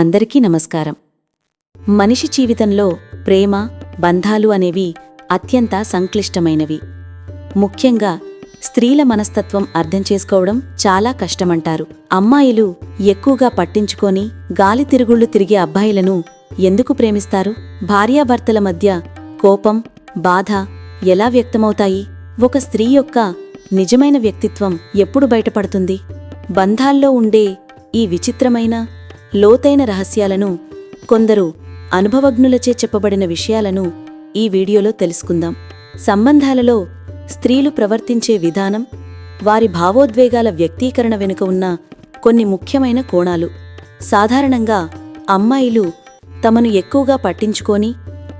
అందరికీ నమస్కారం. మనిషి జీవితంలో ప్రేమ బంధాలు అనేవి అత్యంత సంక్లిష్టమైనవి. ముఖ్యంగా స్త్రీల మనస్తత్వం అర్థం చేసుకోవడం చాలా కష్టమంటారు. అమ్మాయిలు ఎక్కువగా పట్టించుకొని గాలి తిరుగుళ్ళు తిరిగే అబ్బాయిలను ఎందుకు ప్రేమిస్తారు? భార్యాభర్తల మధ్య కోపం బాధ ఎలా వ్యక్తమవుతాయి? ఒక స్త్రీ యొక్క నిజమైన వ్యక్తిత్వం ఎప్పుడు బయటపడుతుంది? బంధాల్లో ఉండే ఈ విచిత్రమైన లోతైన రహస్యాలను కొందరు అనుభవజ్ఞులచే చెప్పబడిన విషయాలను ఈ వీడియోలో తెలుసుకుందాం. సంబంధాలలో స్త్రీలు ప్రవర్తించే విధానం వారి భావోద్వేగాల వ్యక్తీకరణ వెనుక ఉన్న కొన్ని ముఖ్యమైన కోణాలు. సాధారణంగా అమ్మాయిలు తమను ఎక్కువగా పట్టించుకొని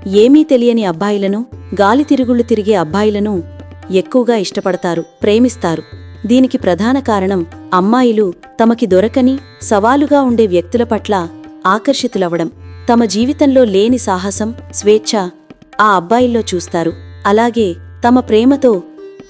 ఏమీ తెలియని అబ్బాయిలను గాలి తిరుగుళ్ళు తిరిగే అబ్బాయిలను ఎక్కువగా ఇష్టపడతారు ప్రేమిస్తారు. దీనికి ప్రధాన కారణం అమ్మాయిలు తమకి దొరకని సవాలుగా ఉండే వ్యక్తుల పట్ల ఆకర్షితులవడం తమ జీవితంలో లేని సాహసం స్వేచ్ఛ ఆ అబ్బాయిల్లో చూస్తారు. అలాగే తమ ప్రేమతో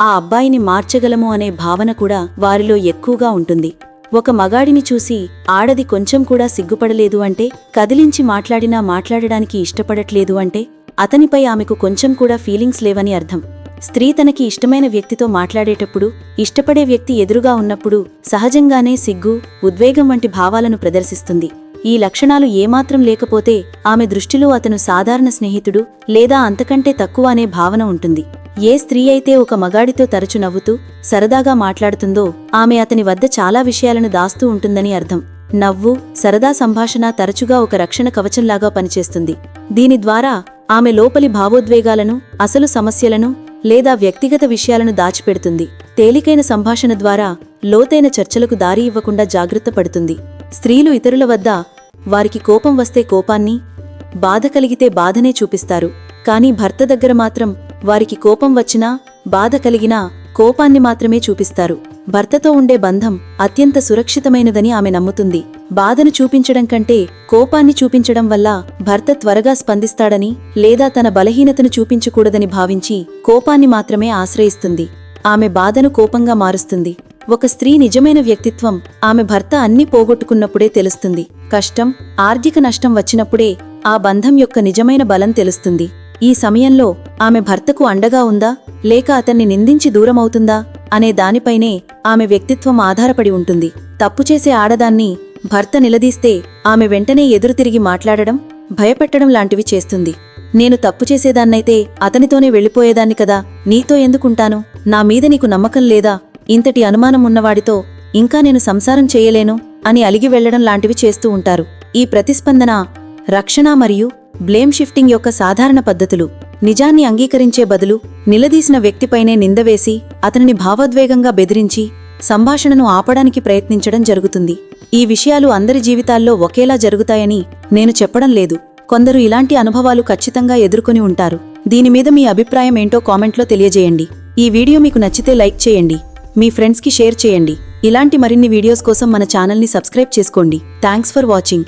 ఆ అబ్బాయిని మార్చగలము అనే భావన కూడా వారిలో ఎక్కువగా ఉంటుంది. ఒక మగాడిని చూసి ఆడది కొంచెం కూడా సిగ్గుపడలేదు అంటే కదిలించి మాట్లాడినా మాట్లాడడానికి ఇష్టపడట్లేదు అంటే అతనిపై ఆమెకు కొంచెం కూడా ఫీలింగ్స్ లేవని అర్థం. స్త్రీ తనకి ఇష్టమైన వ్యక్తితో మాట్లాడేటప్పుడు ఇష్టపడే వ్యక్తి ఎదురుగా ఉన్నప్పుడు సహజంగానే సిగ్గు ఉద్వేగం వంటి భావాలను ప్రదర్శిస్తుంది. ఈ లక్షణాలు ఏమాత్రం లేకపోతే ఆమె దృష్టిలో అతను సాధారణ స్నేహితుడు లేదా అంతకంటే తక్కువ అనే భావన ఉంటుంది. ఏ స్త్రీ అయితే ఒక మగాడితో తరచు నవ్వుతూ సరదాగా మాట్లాడుతుందో ఆమె అతని వద్ద చాలా విషయాలను దాస్తూ ఉంటుందని అర్థం. నవ్వు సరదా సంభాషణ తరచుగా ఒక రక్షణ కవచంలాగా పనిచేస్తుంది. దీని ద్వారా ఆమె లోపలి భావోద్వేగాలను అసలు సమస్యలను లేదా వ్యక్తిగత విషయాలను దాచిపెడుతుంది. తేలికైన సంభాషణ ద్వారా లోతైన చర్చలకు దారి ఇవ్వకుండా జాగ్రత్త పడుతుంది. స్త్రీలు ఇతరుల వద్ద వారికి కోపం వస్తే కోపాన్ని బాధ కలిగితే బాధనే చూపిస్తారు. కానీ భర్త దగ్గర మాత్రం వారికి కోపం వచ్చినా బాధ కలిగినా కోపాన్ని మాత్రమే చూపిస్తారు. భర్తతో ఉండే బంధం అత్యంత సురక్షితమైనదని ఆమె నమ్ముతుంది. బాధను చూపించడం కంటే కోపాన్ని చూపించడం వల్ల భర్త త్వరగా స్పందిస్తాడని లేదా తన బలహీనతను చూపించకూడదని భావించి కోపాన్ని మాత్రమే ఆశ్రయిస్తుంది. ఆమె బాధను కోపంగా మారుస్తుంది. ఒక స్త్రీ నిజమైన వ్యక్తిత్వం ఆమె భర్త అన్ని పోగొట్టుకున్నప్పుడే తెలుస్తుంది. కష్టం ఆర్థిక నష్టం వచ్చినప్పుడే ఆ బంధం యొక్క నిజమైన బలం తెలుస్తుంది. ఈ సమయంలో ఆమె భర్తకు అండగా ఉందా లేక అతన్ని నిందించి దూరమవుతుందా అనే దానిపైనే ఆమె వ్యక్తిత్వం ఆధారపడి ఉంటుంది. తప్పు చేసే ఆడదాన్ని భర్త నిలదీస్తే ఆమె వెంటనే ఎదురు తిరిగి మాట్లాడడం భయపెట్టడం లాంటివి చేస్తుంది. నేను తప్పు చేసేదాన్నైతే అతనితోనే వెళ్ళిపోయేదాన్ని కదా నీతో ఎందుకుంటాను? నా మీద నీకు నమ్మకం లేదా? ఇంతటి అనుమానం ఉన్నవాడితో ఇంకా నేను సంసారం చేయలేను అని అలిగి వెళ్ళడం లాంటివి చేస్తూ ఉంటారు. ఈ ప్రతిస్పందన రక్షణ మరియు బ్లేమ్ షిఫ్టింగ్ యొక్క సాధారణ పద్ధతులు. నిజాన్ని అంగీకరించే బదులు నిలదీసిన వ్యక్తిపైనే నిందవేసి అతనిని భావోద్వేగంగా బెదిరించి సంభాషణను ఆపడానికి ప్రయత్నించడం జరుగుతుంది. ఈ విషయాలు అందరి జీవితాల్లో ఒకేలా జరుగుతాయని నేను చెప్పడం లేదు. కొందరు ఇలాంటి అనుభవాలు ఖచ్చితంగా ఎదుర్కొని ఉంటారు. దీనిమీద మీ అభిప్రాయం ఏంటో కామెంట్లో తెలియజేయండి. ఈ వీడియో మీకు నచ్చితే లైక్ చేయండి. మీ ఫ్రెండ్స్కి షేర్ చేయండి. ఇలాంటి మరిన్ని వీడియోస్ కోసం మన ఛానల్ని సబ్స్క్రైబ్ చేసుకోండి. Thanks for watching.